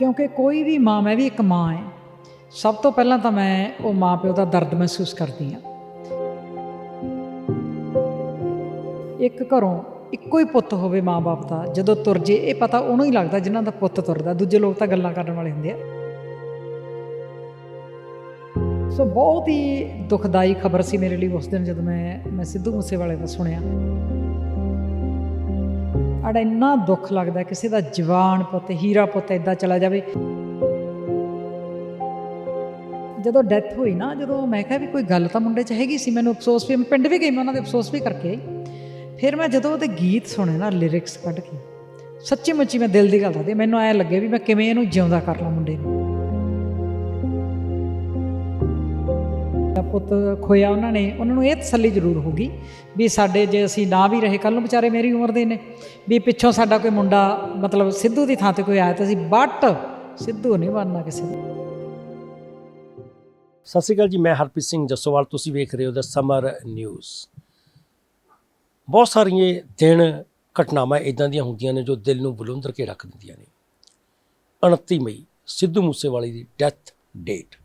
ਕਿਉਂਕਿ ਕੋਈ ਵੀ ਮਾਂ, ਮੈਂ ਵੀ ਇੱਕ ਮਾਂ ਹੈ। ਸਭ ਤੋਂ ਪਹਿਲਾਂ ਤਾਂ ਮੈਂ ਉਹ ਮਾਂ ਪਿਓ ਦਾ ਦਰਦ ਮਹਿਸੂਸ ਕਰਦੀ ਹਾਂ। ਇੱਕ ਘਰੋਂ ਇੱਕੋ ਹੀ ਪੁੱਤ ਹੋਵੇ ਮਾਂ-ਬਾਪ ਦਾ, ਜਦੋਂ ਤੁਰ ਜੇ, ਇਹ ਪਤਾ ਉਹਨੂੰ ਹੀ ਲੱਗਦਾ ਜਿਨ੍ਹਾਂ ਦਾ ਪੁੱਤ ਤੁਰਦਾ, ਦੂਜੇ ਲੋਕ ਤਾਂ ਗੱਲਾਂ ਕਰਨ ਵਾਲੇ ਹੁੰਦੇ ਆ। ਸੋ ਬਹੁਤ ਹੀ ਦੁਖਦਾਈ ਖਬਰ ਸੀ ਮੇਰੇ ਲਈ ਉਸ ਦਿਨ ਜਦੋਂ ਮੈਂ ਮੈਂ ਸਿੱਧੂ ਮੂਸੇਵਾਲੇ ਦਾ ਸੁਣਿਆ। ਅੜਾ ਇੰਨਾ ਦੁੱਖ ਲੱਗਦਾ ਕਿਸੇ ਦਾ ਜਵਾਨ ਪੁੱਤ, ਹੀਰਾ ਪੁੱਤ ਇਦਾਂ ਚਲਾ ਜਾਵੇ। ਜਦੋਂ ਡੈਥ ਹੋਈ ਨਾ, ਜਦੋਂ ਮੈਂ ਕਿਹਾ ਵੀ ਕੋਈ ਗੱਲ ਤਾਂ ਮੁੰਡੇ 'ਚ ਹੈਗੀ ਸੀ, ਮੈਨੂੰ ਅਫਸੋਸ ਵੀ, ਮੈਂ ਪਿੰਡ ਵੀ ਗਈ, ਮੈਂ ਉਹਨਾਂ ਦੇ ਅਫਸੋਸ ਵੀ ਕਰਕੇ ਆਈ। ਫਿਰ ਮੈਂ ਜਦੋਂ ਉਹਦੇ ਗੀਤ ਸੁਣੇ ਨਾ ਲਿਰਿਕਸ ਕੱਢ ਕੇ, ਸੱਚੀ ਮੁੱਚੀ ਮੈਂ ਦਿਲ ਦੀ ਗੱਲ ਦੱਸਦੀ ਮੈਨੂੰ ਐ ਲੱਗੇ ਵੀ ਮੈਂ ਕਿਵੇਂ ਇਹਨੂੰ ਜਿਉਂਦਾ ਕਰ ਲਾਂ ਮੁੰਡੇ ਨੂੰ। ਪੁੱਤ ਖੋਇਆ ਉਹਨਾਂ ਨੇ, ਉਹਨਾਂ ਨੂੰ ਇਹ ਤਸੱਲੀ ਜ਼ਰੂਰ ਹੋਗੀ ਵੀ ਸਾਡੇ ਜੇ ਅਸੀਂ ਨਾ ਵੀ ਰਹੇ ਕੱਲ ਨੂੰ ਵਿਚਾਰੇ ਮੇਰੀ ਉਮਰ ਦੇ ਨੇ, ਵੀ ਪਿੱਛੋਂ ਸਾਡਾ ਕੋਈ ਮੁੰਡਾ ਮਤਲਬ ਸਿੱਧੂ ਦੀ ਥਾਂ ਤੇ ਕੋਈ ਆਇਆ ਤਾਂ ਅਸੀਂ ਬਟ ਸਿੱਧੂ ਨਹੀਂ ਬਣਨਾ ਕਿਸੇ ਨੂੰ। ਸਤਿ ਸ਼੍ਰੀ ਅਕਾਲ ਜੀ, ਮੈਂ ਹਰਪ੍ਰੀਤ ਸਿੰਘ ਜੱਸੋਵਾਲ, ਤੁਸੀਂ ਵੇਖ ਰਹੇ ਹੋ ਦ ਸਮਰ ਨਿਊਜ਼ ਬਹੁਤ ਸਾਰੀਆਂ ਦਿਨ ਘਟਨਾਵਾਂ ਇਦਾਂ ਦੀਆਂ ਹੁੰਦੀਆਂ ਨੇ ਜੋ ਦਿਲ ਨੂੰ ਬਲੁੰਦਰ ਕੇ ਰੱਖ ਦਿੰਦੀਆਂ ਨੇ। 29 ਮਈ, ਸਿੱਧੂ ਮੂਸੇਵਾਲੇ ਦੀ ਡੈਥ ਡੇਟ,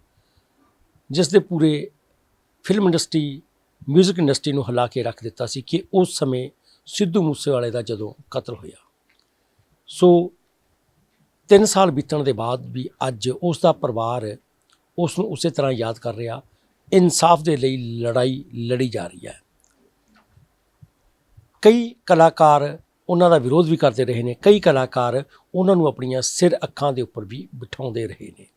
ਜਿਸ ਦੇ ਪੂਰੇ ਫਿਲਮ ਇੰਡਸਟਰੀ 뮤직 ਇੰਡਸਟਰੀ ਨੂੰ ਹਿਲਾ ਕੇ ਰੱਖ ਦਿੱਤਾ ਸੀ ਕਿ ਉਸ ਸਮੇਂ ਸਿੱਧੂ ਮੂਸੇਵਾਲੇ ਦਾ ਜਦੋਂ ਕਤਲ ਹੋਇਆ। ਸੋ 3 ਸਾਲ ਬੀਤਣ ਦੇ ਬਾਅਦ ਵੀ ਅੱਜ ਉਸ ਦਾ ਪਰਿਵਾਰ ਉਸ ਨੂੰ ਉਸੇ ਤਰ੍ਹਾਂ ਯਾਦ ਕਰ ਰਿਹਾ, ਇਨਸਾਫ ਦੇ ਲਈ ਲੜਾਈ ਲੜੀ ਜਾ ਰਹੀ ਹੈ। ਕਈ ਕਲਾਕਾਰ ਉਹਨਾਂ ਦਾ ਵਿਰੋਧ ਵੀ ਕਰਦੇ ਰਹੇ ਨੇ, ਕਈ ਕਲਾਕਾਰ ਉਹਨਾਂ ਨੂੰ ਆਪਣੀਆਂ ਸਿਰ ਅੱਖਾਂ ਦੇ ਉੱਪਰ ਵੀ ਬਿਠਾਉਂਦੇ ਰਹੇ ਨੇ।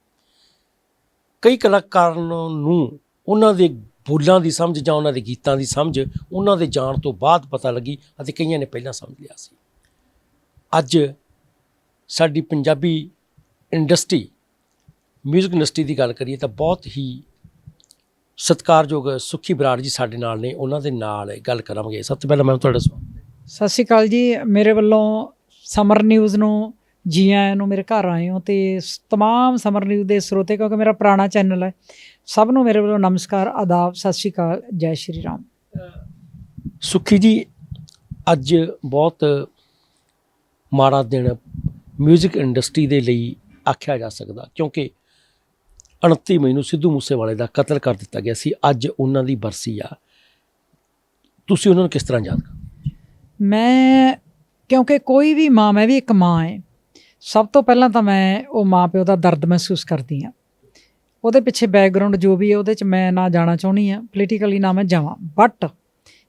ਕਈ ਕਲਾਕਾਰਾਂ ਨੂੰ ਉਹਨਾਂ ਦੇ ਬੋਲਾਂ ਦੀ ਸਮਝ ਜਾਂ ਉਹਨਾਂ ਦੇ ਗੀਤਾਂ ਦੀ ਸਮਝ, ਉਹਨਾਂ ਦੇ ਜਾਣ ਤੋਂ ਬਾਅਦ ਪਤਾ ਲੱਗੀ, ਅਤੇ ਕਈਆਂ ਨੇ ਪਹਿਲਾਂ ਸਮਝ ਲਿਆ ਸੀ। ਅੱਜ ਸਾਡੀ ਪੰਜਾਬੀ ਇੰਡਸਟਰੀ 뮤직 ਇੰਡਸਟਰੀ ਦੀ ਗੱਲ ਕਰੀਏ ਤਾਂ ਬਹੁਤ ਹੀ ਸਤਿਕਾਰਯੋਗ, ਸੁਖੀ ਬਰਾੜ ਜੀ ਸਾਡੇ ਨਾਲ ਨੇ, ਉਹਨਾਂ ਦੇ ਨਾਲ ਗੱਲ ਕਰਾਂਗੇ। ਸਭ ਤੋਂ ਪਹਿਲਾਂ ਮੈਂ ਤੁਹਾਡਾ ਸਵਾਗਤ ਸਤਿ ਸ਼੍ਰੀ ਅਕਾਲ ਜੀ। ਮੇਰੇ ਵੱਲੋਂ ਸਮਰ ਨਿਊਜ਼ ਨੂੰ ਜੀ ਆਇਆਂ ਨੂੰ ਮੇਰੇ ਘਰ ਆਏ ਹੋ ਤੇ ਤਮਾਮ ਸਮਰ ਨਿਊਜ਼ ਦੇ ਸਰੋਤੇ ਕਿਉਂਕਿ ਮੇਰਾ ਪੁਰਾਣਾ ਚੈਨਲ ਹੈ ਸਭ ਨੂੰ ਮੇਰੇ ਵੱਲੋਂ ਨਮਸਕਾਰ ਆਦਾਬ ਸਤਿ ਸ਼੍ਰੀ ਅਕਾਲ ਜੈ ਸ਼੍ਰੀ ਰਾਮ। ਸੁਖੀ ਜੀ ਅੱਜ ਬਹੁਤ ਮਾੜਾ ਦਿਨ 뮤직 ਇੰਡਸਟਰੀ ਦੇ ਲਈ ਆਖਿਆ ਜਾ ਸਕਦਾ ਕਿਉਂਕਿ 29 ਮਈ ਨੂੰ ਸਿੱਧੂ ਮੂਸੇਵਾਲੇ ਦਾ ਕਤਲ ਕਰ ਦਿੱਤਾ ਗਿਆ ਸੀ ਅੱਜ ਉਹਨਾਂ ਦੀ ਬਰਸੀ ਆ। ਤੁਸੀਂ ਉਹਨਾਂ ਨੂੰ ਕਿਸ ਤਰ੍ਹਾਂ ਯਾਦ ਕਰਦੇ? ਮੈਂ ਕਿਉਂਕਿ ਕੋਈ ਵੀ ਮਾਂ ਮੈਂ ਵੀ ਇੱਕ ਮਾਂ ਹੈ ਸਭ ਤੋਂ ਪਹਿਲਾਂ ਤਾਂ ਮੈਂ ਉਹ ਮਾਂ ਪਿਓ ਦਾ ਦਰਦ ਮਹਿਸੂਸ ਕਰਦੀ ਹਾਂ। ਉਹਦੇ ਪਿੱਛੇ ਬੈਕਗ੍ਰਾਉਂਡ ਜੋ ਵੀ ਹੈ, ਉਹਦੇ ਚ ਮੈਂ ਨਾ ਜਾਣਾ ਚਾਹੁੰਦੀ ਹਾਂ। ਪੋਲੀਟੀਕਲੀ ਨਾ ਮੈਂ ਜਾਵਾਂ। ਬਟ